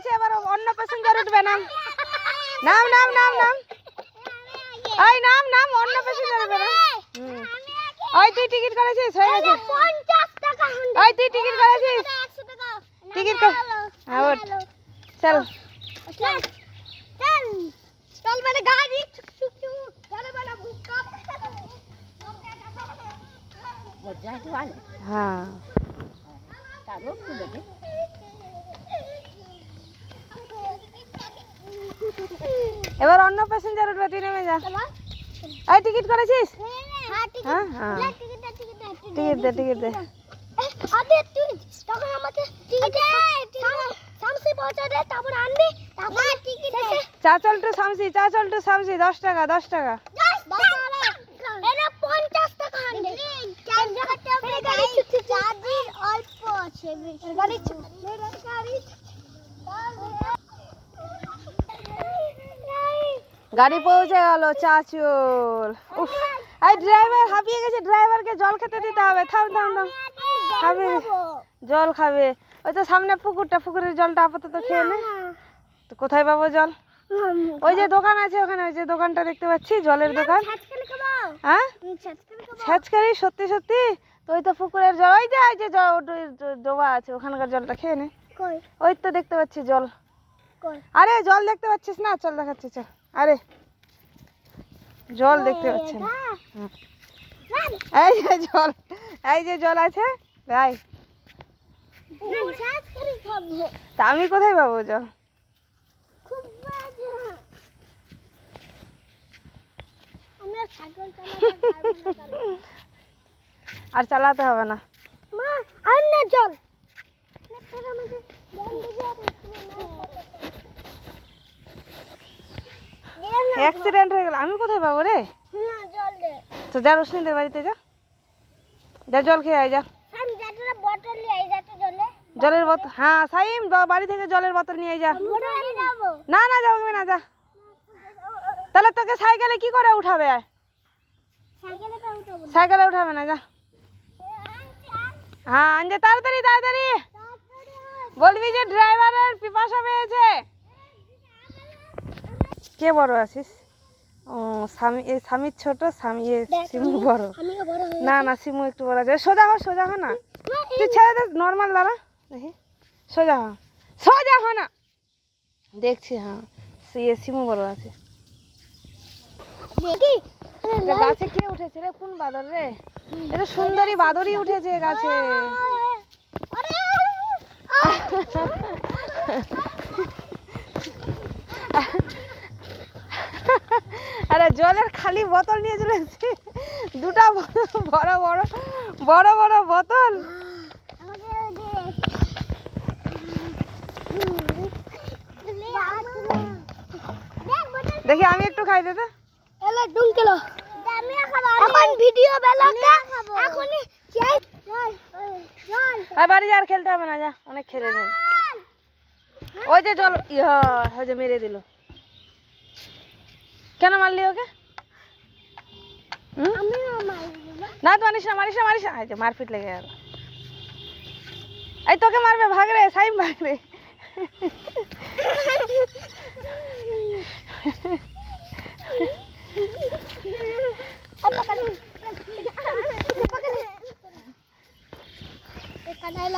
আছে এবার অন্য প্যাসেঞ্জার উঠবে, নাম। নাম নাম নাম নাম। এই, নাম নাম, অন্য প্যাসেঞ্জার উঠবে না। ওই তুই টিকিট করেছিস? হয়ে গেছে। ওই তুই টিকিট করেছিস? টিকিট কর হ্যাঁ ওঠ। চল। চল মানে গাড়ি চুক এবার অন্য প্যাসেঞ্জার উঠবে তুই নেমে যা। এই টিকিট করেছিস? হ্যাঁ হ্যাঁ টিকিট দে টিকিট দে। আবে তুই তখন আমাকে টিকিট সামসি পৌঁছা দে তারপর আনবি তারপর টিকিট দে। চা চল টু সামসি চা চল টু সামসি দশ টাকা দশ টাকা। এটা পঞ্চাশ টাকা আনবে। চার্জির অল্প আছে গাড়ি গাড়ি গাড়ি পৌঁছে গেল চাচুল। উফ এই ড্রাইভার হাঁপিয়ে গেছে ড্রাইভারকে জল খেতে দিতে হবে। থাম থাম থাম। খাবে? জল খাবে? ওই তো সামনে পুকুরটা পুকুরের জলটা আপাতত খেয়ে নে। তো কোথায় পাবো জল? ওই যে দোকান আছে ওখানে ওই যে দোকানটা দেখতে পাচ্ছি জলের দোকান। হ্যাঁ? ছ্যাঁচকারি সত্যি সত্যি? তো ওই তো পুকুরের জল ওই যে ওই যে ডোবা আছে ওখানকার জলটা খেয়ে নে। ওই তো দেখতে পাচ্ছি জল। আরে জল দেখতে পাচ্ছিস না? চল দেখাচ্ছি চল। আরে জল দেখতে পাচ্ছি না হুম। এই যে জল এই যে জল আছে ভাই। তা আমি কোথায় পাবো জল। আর চালাতে হবে না। মা আর না জল ফের আমাকে জল দিবি আর অ্যাক্সিডেন্ট হয়ে গেল। আমি কোথায় পাবো রে? তো যা রোশনিদের বাড়িতে যা। যা জল খেয়ে আয় যা। জলের বোতল হ্যাঁ সাইম বাড়ি থেকে জলের বোতল নিয়ে যা। না না যাবে না যা। তাহলে তোকে সাইকেলে কি করে উঠাবে? না। সাইকেলে উঠাবে না যা। হ্যাঁ আনজে তাড়াতাড়ি তাড়াতাড়ি। বলবি যে ড্রাইভারের পিপাসা পেয়েছে? কে বড় আছিস ও স্বামী এ স্বামীর ছোট স্বামী বড় হয়ে না না সিমু একটু বড় আছে সোজা হ সোজা হ না তুই ছেড়ে দে নর্মাল দাঁড়া দেখি সোজা হ সোজা হ না দেখছি হ্যাঁ সে সিমু বড় আছে গাছে কে উঠেছে রে কোন বাদর রে এটা সুন্দরী বাদরই উঠেছে গাছে আরে জলের খালি বোতল নিয়ে চলে এসেছি। দুটা বড় বড় বড় বড় বোতল। দেখি আমি একটু খাই দে তো এলে ডুঙ্কেলো এখন ভিডিও বেলাতে এখনই চল আর বাড়ি যা আর খেলতে হবে না যা। অনেক খেলে নেই। ওই যে জল ইয়া ওই যে মেরে দিল। কেন মারলি ওকে হুম? আমিও মারবো না তো মারিস না মারিস না মারিস না এই যে মারপিট লেগে গেল এই তোকে মারবে ভাগ রে সাইম ভাগ রে কানাই